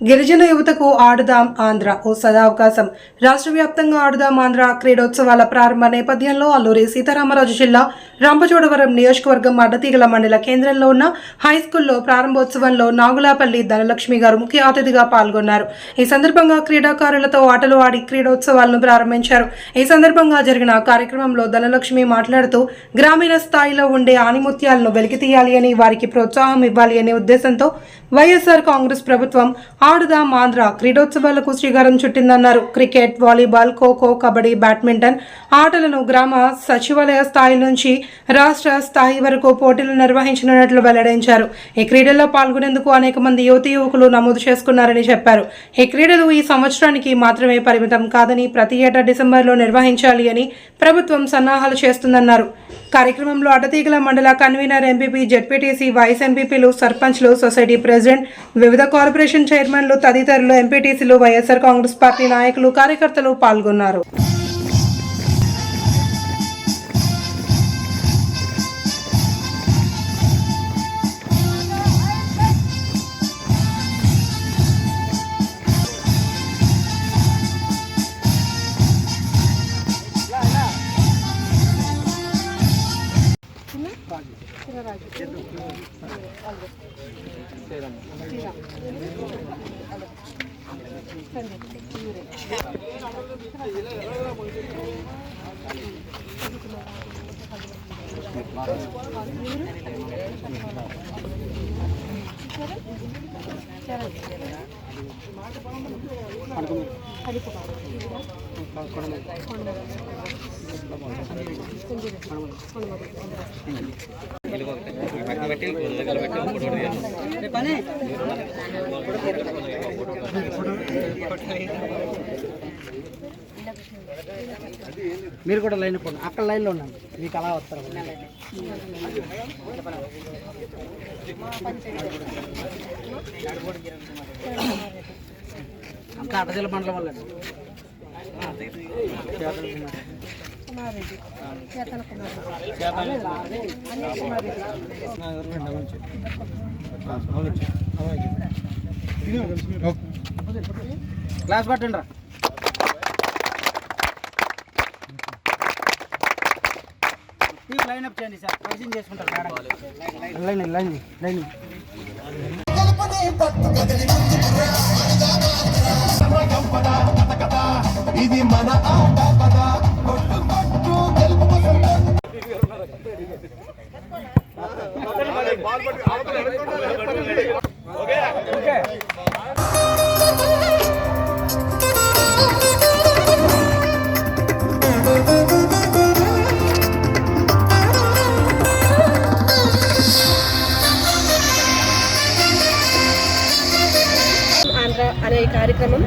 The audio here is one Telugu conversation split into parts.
గిరిజన యువతకు ఆడుదాం ఆంధ్ర ఓ సదావకాశం. రాష్ట్ర వ్యాప్తంగా ఆడుదాం ఆంధ్ర క్రీడోత్సవాల ప్రారంభ నేపథ్యంలో అల్లూరి సీతారామరాజు జిల్లా రంపచోడవరం నియోజకవర్గం అడ్డతీగల మండల కేంద్రంలో ఉన్న హై స్కూల్లో ప్రారంభోత్సవంలో నాగులాపల్లి ధనలక్ష్మి గారు ముఖ్య అతిథిగా పాల్గొన్నారు. ఈ సందర్భంగా క్రీడాకారులతో ఆటలు ఆడి క్రీడోత్సవాలను ప్రారంభించారు. ఈ సందర్భంగా జరిగిన కార్యక్రమంలో ధనలక్ష్మి మాట్లాడుతూ గ్రామీణ స్థాయిలో ఉండే ఆనిముత్యాలను వెలికితీయాలి అని వారికి ప్రోత్సాహం ఇవ్వాలి అనే ఉద్దేశంతో వైఎస్ఆర్ కాంగ్రెస్ ప్రభుత్వం ఆడుదాం ఆంధ్ర క్రీడోత్సవాలకు శ్రీకారం చుట్టిందన్నారు. Cricket volleyball kho kho kabaddi badminton ఆటలను గ్రామ సచివాలయ స్థాయి నుంచి రాష్ట్ర స్థాయి వరకు పోటీలు నిర్వహించనున్నట్లు వెల్లడించారు. ఈ క్రీడల్లో పాల్గొనేందుకు అనేక మంది యువతి యువకులు నమోదు చేసుకున్నారని చెప్పారు. ఈ క్రీడలు ఈ సంవత్సరానికి మాత్రమే పరిమితం కాదని ప్రతి ఏటా డిసెంబర్లో నిర్వహించాలి అని ప్రభుత్వం సన్నాహాలు చేస్తుందన్నారు. కార్యక్రమంలో అటతీగల మండల కన్వీనర్ ఎంపీపీ జెడ్పీటీసీ వైస్ ఎంపీపీలు సర్పంచ్లు సొసైటీ ప్రెసిడెంట్ వివిధ కార్పొరేషన్ చైర్మన్లు తదితరులు ఎంపీటీసీలు వైఎస్ఆర్ కాంగ్రెస్ పార్టీ నాయకులు కార్యకర్తలు పాల్గొన్నారు. चलो మీరు కూడా లైన్ పోండి. అక్కడ లైన్లో ఉన్నాను మీకు అలా వస్తారు. అంతా అడ్డజిల్ల మండలం వల్ల క్లాస్ పట్టండి రా. లైన్ అప్ చేయండి సార్. ప్రైసింగ్ చేసుకుంటారు madam. Line line line Andhra కార్యక్రమం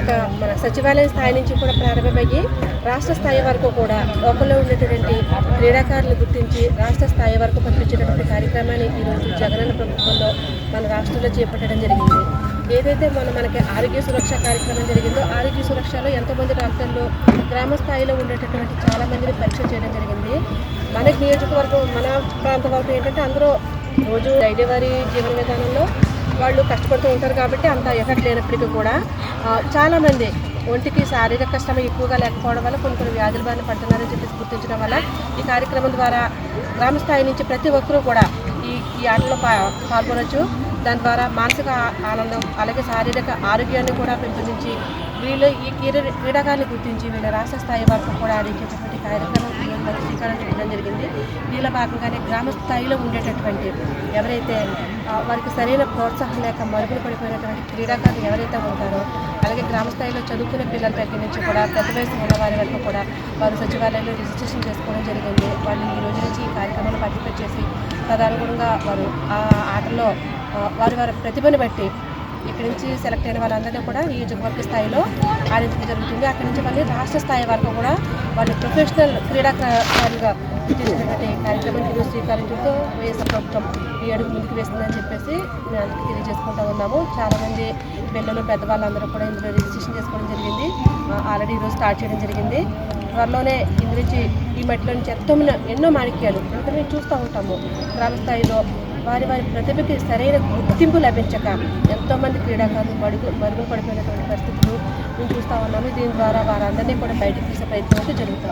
ఒక మన సచివాలయ స్థాయి నుంచి కూడా ప్రారంభమయ్యి రాష్ట్ర స్థాయి వరకు కూడా లోకల్లో ఉన్నటువంటి క్రీడాకారులు గుర్తించి రాష్ట్ర స్థాయి వరకు పంపించేటటువంటి కార్యక్రమాన్ని ఈరోజు జగనన్న ప్రభుత్వంలో మన రాష్ట్రంలో చేపట్టడం జరిగింది. ఏదైతే మన మనకి ఆరోగ్య సురక్ష కార్యక్రమం జరిగిందో ఆరోగ్య సురక్షలో ఎంతోమంది డాక్టర్లు గ్రామ స్థాయిలో ఉండేటటువంటి చాలా మందిని పరీక్ష చేయడం జరిగింది. మన నియోజకవర్గం మన ప్రాంతం వరకు ఏంటంటే అందరూ రోజు డైలీవరీ జీవన విధానంలో వాళ్ళు కష్టపడుతూ ఉంటారు కాబట్టి అంత ఎఫెక్ట్ లేనప్పటికీ కూడా చాలామంది ఒంటికి శారీరక శ్రమ ఎక్కువగా లేకపోవడం వల్ల కొన్ని కొన్ని వ్యాధుల బారిన పడుతున్నారని చెప్పేసి గుర్తించడం వల్ల ఈ కార్యక్రమం ద్వారా గ్రామ స్థాయి నుంచి ప్రతి ఒక్కరూ కూడా ఈ ఆటలో పా పాల్గొనవచ్చు దాని ద్వారా మానసిక ఆనందం అలాగే శారీరక ఆరోగ్యాన్ని కూడా పెంపొందించి వీళ్ళు ఈ క్రీడ క్రీడాకారులు గుర్తించి వీళ్ళ రాష్ట్ర స్థాయి వరకు కూడా ఆడించేటటువంటి కార్యక్రమం శ్రీకారం చేయడం జరిగింది. దీనిలో భాగంగానే గ్రామ స్థాయిలో ఉండేటటువంటి ఎవరైతే వారికి సరైన ప్రోత్సాహం లేక మరుగులు పడిపోయినటువంటి క్రీడాకారులు ఎవరైతే ఉంటారో అలాగే గ్రామ స్థాయిలో చదువుకునే పిల్లల దగ్గర నుంచి కూడా పెద్ద వయసు ఉన్న వారి వరకు కూడా వారు సచివాలయంలో రిజిస్ట్రేషన్ చేసుకోవడం జరిగింది. వాళ్ళు ఈ రోజు నుంచి ఈ కార్యక్రమంలో పార్టిసిపేట్ చేసి తదనుగుణంగా వారు ఆ ఆటలో వారి వారి ప్రతిభను బట్టి ఇక్కడి నుంచి సెలెక్ట్ అయిన వాళ్ళందరినీ కూడా నియోజకవర్గ స్థాయిలో ఆడించడం జరుగుతుంది. అక్కడి నుంచి మళ్ళీ రాష్ట్ర స్థాయి వరకు కూడా వాళ్ళు ప్రొఫెషనల్ క్రీడాకారులుగా గుర్తించినటువంటి కార్యక్రమానికి ఈరోజు శ్రీకారించడంతో వైఎస్ఆర్ ప్రభుత్వం ఈ అడుగు ముందుకు వేస్తుందని చెప్పేసి మేము అందరికీ తెలియజేసుకుంటూ ఉన్నాము. చాలామంది పిల్లలు పెద్దవాళ్ళందరూ కూడా ఇందులో రిజిస్ట్రేషన్ చేసుకోవడం జరిగింది. ఆల్రెడీ ఈరోజు స్టార్ట్ చేయడం జరిగింది. త్వరలోనే ఇందు నుంచి ఈ మట్టిలో నుంచి ఎంతో ఎన్నో మాణిక్యాలు అంటే మేము చూస్తూ ఉంటాము. గ్రామ స్థాయిలో వారి వారి ప్రతిభకి సరైన గుర్తింపు లభించక ఎంతోమంది క్రీడాకారులు మడుగు మరుగు పడిపోయినటువంటి పరిస్థితులు మేము చూస్తూ ఉన్నాము. దీని ద్వారా వారందరినీ కూడా బయటకు తీసే ప్రయత్నం అయితే జరుగుతూ